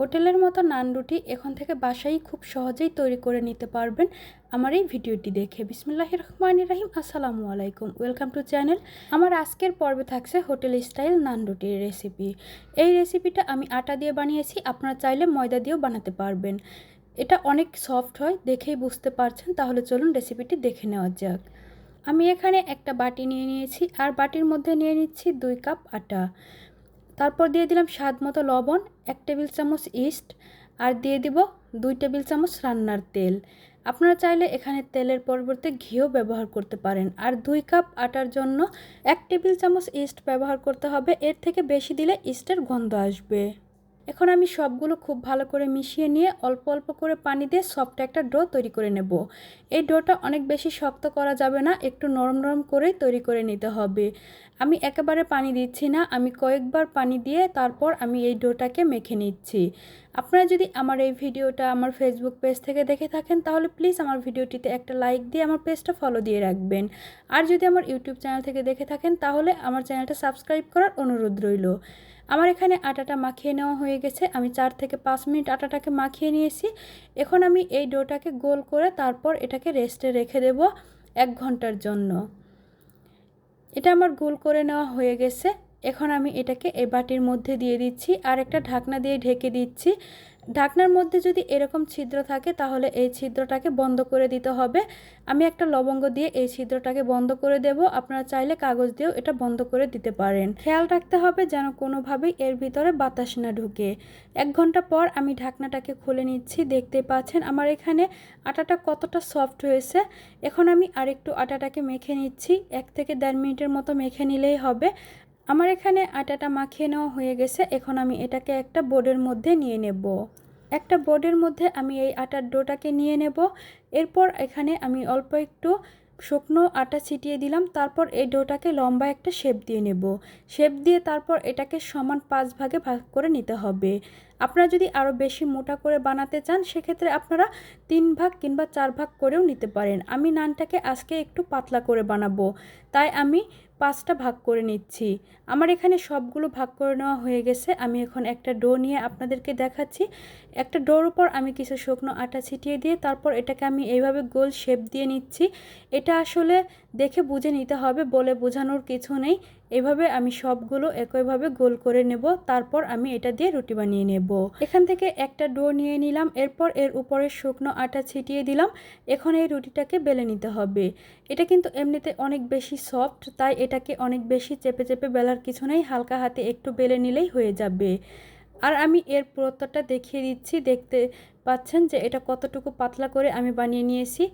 হোটেলের মতো নান রুটি এখন থেকে বাসায় খুব সহজেই তৈরি করে নিতে পারবেন আমার এই ভিডিওটি দেখে। বিসমুল্লাহ রহমান রাহিম। আসসালামু আলাইকুম। Welcome to channel. আমার আজকের পর্বে থাকছে হোটেল স্টাইল নান রুটির রেসিপি। এই রেসিপিটা আমি আটা দিয়ে বানিয়েছি, আপনারা চাইলে ময়দা দিয়েও বানাতে পারবেন। এটা অনেক সফট হয়, দেখেই বুঝতে পারছেন। তাহলে চলুন রেসিপিটি দেখে নেওয়া যাক। আমি এখানে একটা বাটি নিয়ে নিয়েছি, আর বাটির মধ্যে নিয়ে নিচ্ছি দুই কাপ আটা। তারপর দিয়ে দিলাম স্বাদ মতো লবণ, এক টেবিল চামচ ইস্ট, আর দিয়ে দিব দুই টেবিল চামচ রান্নার তেল। আপনারা চাইলে এখানে তেলের পরিবর্তে ঘিও ব্যবহার করতে পারেন, আর দুই কাপ আটার জন্য এক টেবিল চামচ ইস্ট ব্যবহার করতে হবে, এর থেকে বেশি দিলে ইস্টের গন্ধ আসবে। এখন আমি সবগুলো খুব ভালো করে মিশিয়ে নিয়ে অল্প অল্প করে পানি দিয়ে সফট একটা ডো তৈরি করে নেব। এই ডোটা অনেক বেশি শক্ত করা যাবে না, একটু নরম নরম করেই তৈরি করে নিতে হবে। আমি একেবারে পানি দিচ্ছি না, আমি কয়েকবার পানি দিয়ে তারপর আমি এই ডোটাকে মেখে নিচ্ছি। আপনারা যদি আমার এই ভিডিওটা আমার ফেসবুক পেজ থেকে দেখে থাকেন, তাহলে প্লিজ আমার ভিডিওটিতে একটা লাইক দিয়ে আমার পেজটা ফলো দিয়ে রাখবেন। আর যদি আমার ইউটিউব চ্যানেল থেকে দেখে থাকেন, তাহলে আমার চ্যানেলটা সাবস্ক্রাইব করার অনুরোধ রইল। আমার এখানে আটাটা মাখিয়ে নেওয়া হয়ে গেছে। আমি চার থেকে পাঁচ মিনিট আটাটাকে মাখিয়ে নিয়েছি। এখন আমি এই ডোটাকে গোল করে তারপর এটাকে রেস্টে রেখে দেব এক ঘণ্টার জন্য। এটা আমার গোল করে নেওয়া হয়ে গেছে। এখন আমি এটাকে এই বাটির মধ্যে দিয়ে দিচ্ছি আর একটা ঢাকনা দিয়ে ঢেকে দিচ্ছি। ঢাকনার মধ্যে যদি এরকম ছিদ্র থাকে, তাহলে এই ছিদ্রটাকে বন্ধ করে দিতে হবে। আমি একটা লবঙ্গ দিয়ে এই ছিদ্রটাকে বন্ধ করে দেব। আপনারা চাইলে কাগজ দিয়েও এটা বন্ধ করে দিতে পারেন। খেয়াল রাখতে হবে যেন কোনোভাবেই এর ভিতরে বাতাস না ঢুকে। এক ঘণ্টা পর আমি ঢাকনাটাকে খুলে নিচ্ছি। দেখতে পাচ্ছেন আমার এখানে আটাটা কতটা সফট হয়েছে। এখন আমি আরেকটু আটাটাকে মেখে নিচ্ছি। এক থেকে দেড় মিনিটের মতো মেখে নিলেই হবে। আমার এখানে আটাটা মাখিয়ে নেওয়া হয়ে গেছে, এখন আমি এটাকে একটা বোর্ডের মধ্যে নিয়ে নেব। একটা বোর্ডের মধ্যে আমি এই আটার ডোটাকে নিয়ে নেব। এরপর এখানে আমি অল্প একটু শুকনো আটা ছিটিয়ে দিলাম, তারপর এই ডোটাকে লম্বা একটা শেপ দিয়ে নেব। শেপ দিয়ে তারপর এটাকে সমান পাঁচ ভাগে ভাগ করে নিতে হবে। আপনারা যদি আরও বেশি মোটা করে বানাতে চান, সেক্ষেত্রে আপনারা তিন ভাগ কিংবা চার ভাগ করেও নিতে পারেন। আমি নানটাকে আজকে একটু পাতলা করে বানাবো। তাই আমি পাঁচটা ভাগ করে নিচ্ছি। আমার এখানে সবগুলো ভাগ করে নেওয়া হয়ে গেছে। আমি এখন একটা ডো নিয়ে আপনাদেরকে দেখাচ্ছি। একটা ডোর উপর আমি কিছু শুকনো আটা ছিটিয়ে দিয়ে তারপর এটাকে আমি এইভাবে গোল শেপ দিয়ে নিচ্ছি। এটা আসলে দেখে বুঝে নিতে হবে বলে বোঝানোর কিছু নেই। এভাবে আমি সবগুলো একইভাবে গোল করে নেব, তারপর আমি এটা দিয়ে রুটি বানিয়ে নেব। এখান থেকে একটা ডো নিয়ে নিলাম, এরপর এর উপরে শুকনো আটা ছিটিয়ে দিলাম। এখন এই রুটিটাকে বেলে নিতে হবে। এটা কিন্তু এমনিতে অনেক বেশি সফট, তাই এটাকে অনেক বেশি চেপে চেপে বেলার কিছু নেই, হালকা হাতে একটু বেলে নিলেই হয়ে যাবে। আর আমি এর পুরোত্তরটা দেখিয়ে দিচ্ছি, দেখতে পাচ্ছেন যে এটা কতটুকু পাতলা করে আমি বানিয়ে নিয়েছি।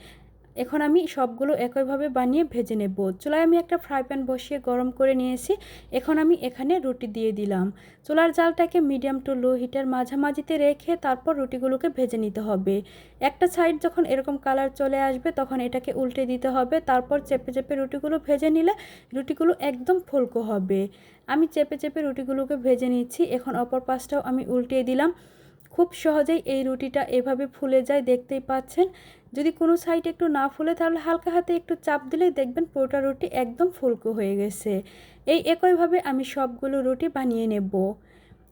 এখন আমি সবগুলো একইভাবে বানিয়ে ভেজে নেব। চুলায় আমি একটা ফ্রাই প্যান বসিয়ে গরম করে নিয়েছি। এখন আমি এখানে রুটি দিয়ে দিলাম। চুলার জালটাকে মিডিয়াম টু লো হিটের মাঝামাঝিতে রেখে তারপর রুটিগুলোকে ভেজে নিতে হবে। একটা সাইড যখন এরকম কালার চলে আসবে তখন এটাকে উল্টে দিতে হবে। তারপর চেপে চেপে রুটিগুলো ভেজে নিলে রুটিগুলো একদম ফুলকো হবে। আমি চেপে চেপে রুটিগুলোকে ভেজে নিচ্ছি। এখন অপর পাশটাও আমি উল্টিয়ে দিলাম। খুব সহজেই এই রুটিটা এভাবে ফুলে যায়, দেখতেই পাচ্ছেন। যদি কোনো সাইড একটু না ফুলে, তাহলে হালকা হাতে একটু চাপ দিলেই দেখবেন পুরোটা রুটি একদম ফুলকো হয়ে গেছে। এই একইভাবে আমি সবগুলো রুটি বানিয়ে নেব।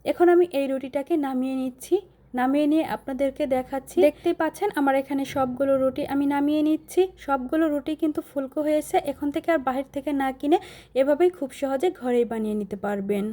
এখন আমি এই রুটিটাকে নামিয়ে নিচ্ছি। নামিয়ে নিয়ে আপনাদেরকে দেখাচ্ছি। দেখতেই পাচ্ছেন আমার এখানে সবগুলো রুটি আমি নামিয়ে নিচ্ছি। সবগুলো রুটি কিন্তু ফুলকো হয়েছে। এখন থেকে আর বাহির থেকে না কিনে এভাবেই খুব সহজে ঘরেই বানিয়ে নিতে পারবেন।